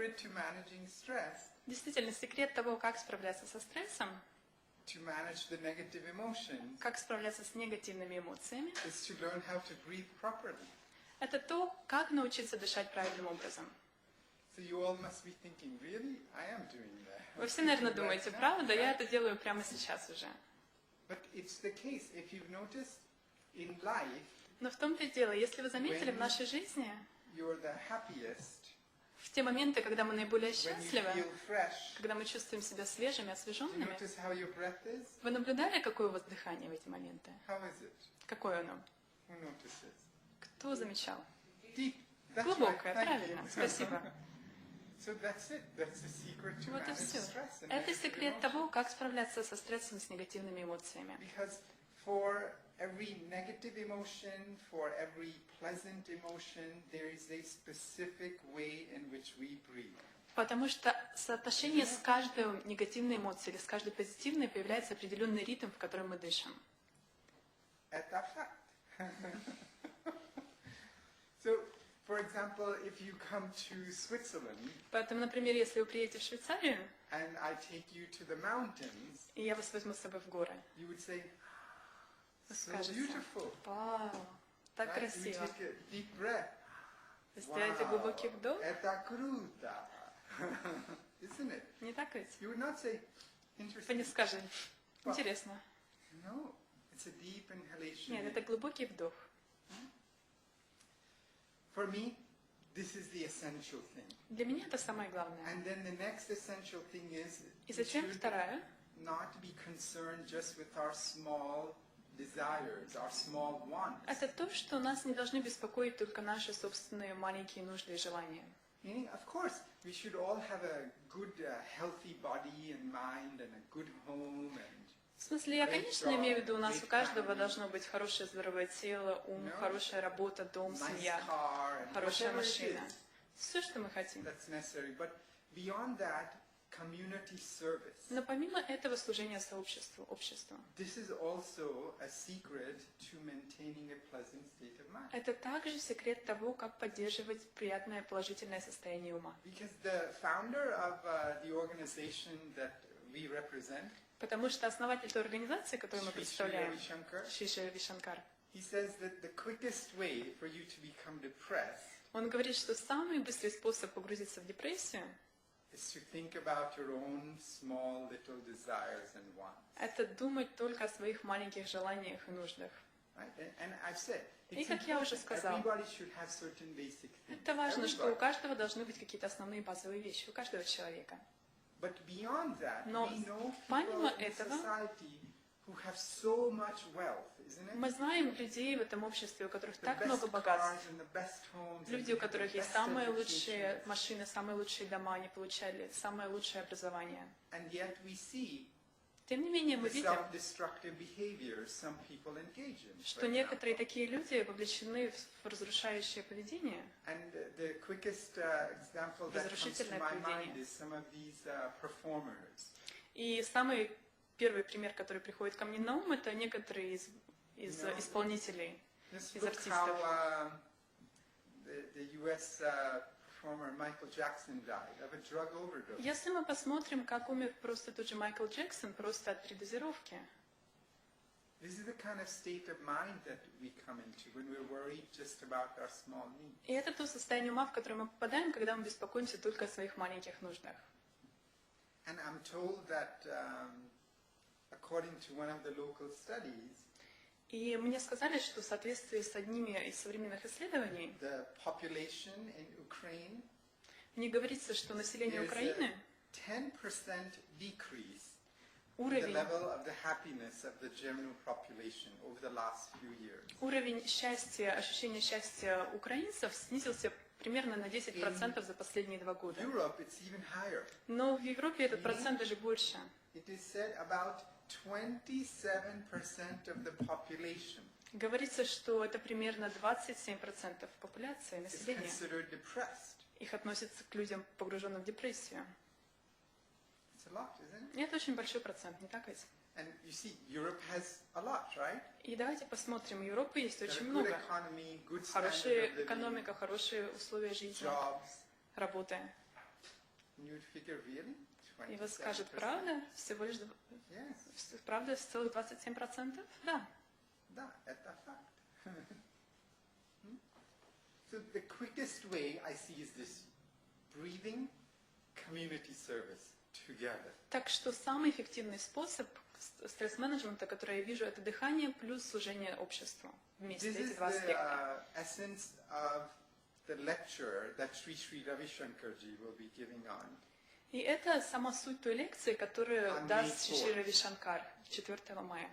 secret to managing stress, Действительно, секрет того, как справляться со стрессом, to manage the negative emotions, как справляться с негативными эмоциями, is to learn how to breathe properly. это то, как научиться дышать правильным образом. So you all must be thinking, really? I am doing that. Вы все, наверное, думаете, правда? Я это делаю прямо сейчас уже. But it's the case. If you've noticed in life, Но в том-то и дело, если вы заметили в нашей жизни, you're the happiest в те моменты, когда мы наиболее счастливы, когда мы чувствуем себя свежими, освеженными, вы наблюдали, какое у вас дыхание в эти моменты? Какое оно? Кто замечал? Глубокое, правильно. Спасибо. Вот и все. Это секрет того, как справляться со стрессом с негативными эмоциями. For every negative emotion, for every pleasant emotion, there is a specific way in which we breathe. Потому что соотношение с каждой негативной эмоцией или с каждой позитивной появляется определенный ритм, в котором мы дышим. Это fact. so, for example, if you come to Switzerland Поэтому, например, если вы приедете в Швейцарию, and I take you to the mountains, и я вас возьму с собой в горы, you would say, beautiful. вау, так красиво. сделаете глубокий вдох, это круто. Isn't it? не так ведь? You would not say, Вы не скажете, интересно. No, it's a deep inhalation. Нет, это глубокий вдох. For me, this is the essential thing. Для меня это самое главное. And then the next essential thing is И should вторая, not be concerned just with our small это то, что нас не должны беспокоить только наши собственные маленькие нужды и желания. Meaning, of course, we should all have a good, uh, healthy body and mind and a good home and В смысле, я, конечно, имею в виду, у нас у каждого должно быть хорошее здоровое тело, ум, хорошая работа, дом, семья, хорошая машина. Все, что мы хотим. Community service. Но помимо этого служения сообществу, обществу, This is also a secret to maintaining a pleasant state of mind. это также секрет того, как поддерживать приятное положительное состояние ума. Because the founder of uh, the organization that we represent, Потому что основатель той организации, которую мы представляем, Шиши Вишанкар, he says that the quickest way for you to become depressed он говорит, что самый быстрый способ погрузиться в депрессию is to think about your own small little desires and wants. – это думать только о своих маленьких желаниях и нуждах. И как я уже things. Это важно, что у каждого должны быть какие-то основные базовые вещи, у каждого человека. But beyond that, Но we know помимо этого- Мы знаем людей в этом обществе, у которых так много богатств. Люди, у которых есть самые лучшие машины, самые лучшие дома, они получали самое лучшее образование. Тем не менее, мы видим, что некоторые такие люди вовлечены в разрушающее поведение. And uh, Разрушительное поведение. uh. И самый первый пример, который приходит ко мне на ум, это некоторые из, из Да. исполнителей. Just Из look артистов. how uh, the, the U.S. Uh. Если мы посмотрим, как умер просто тот же Майкл Джексон, просто от передозировки. И это то состояние ума, в которое мы попадаем, когда мы беспокоимся только о своих маленьких нуждах. And I'm told that, um, according to one of the local studies, И мне сказали, что в соответствии с одними из современных исследований, the population in Ukraine, них говорится, что население Украины 10% decrease in the уровень, уровень счастья, ощущение счастья украинцев снизился примерно на 10% за последние два года. Но в Европе этот процент даже больше. It is said about 27% of the population Говорится, что это примерно 27% популяции, населения. Их относятся к людям, погруженным в депрессию. И это очень большой процент, не так ведь? And you see, Europe has a lot, right? И давайте посмотрим, Европы есть очень много. economy, Хорошая экономика, хорошие условия жизни, jobs. работы. И вот скажет, 27%? правда? Всего лишь, Yes, правда, целых 27%? Да. да, это факт. So the quickest way I see is this breathing community service together. Так что самый эффективный способ стресс-менеджмента, который я вижу, это дыхание плюс служение обществу. Вместе This эти два the аспекта. uh, essence of the lecture that Sri Sri Ravi Shankarji will be giving on. И это сама суть той лекции, которую May даст 4th. Шиши Рави Шанкар 4 мая.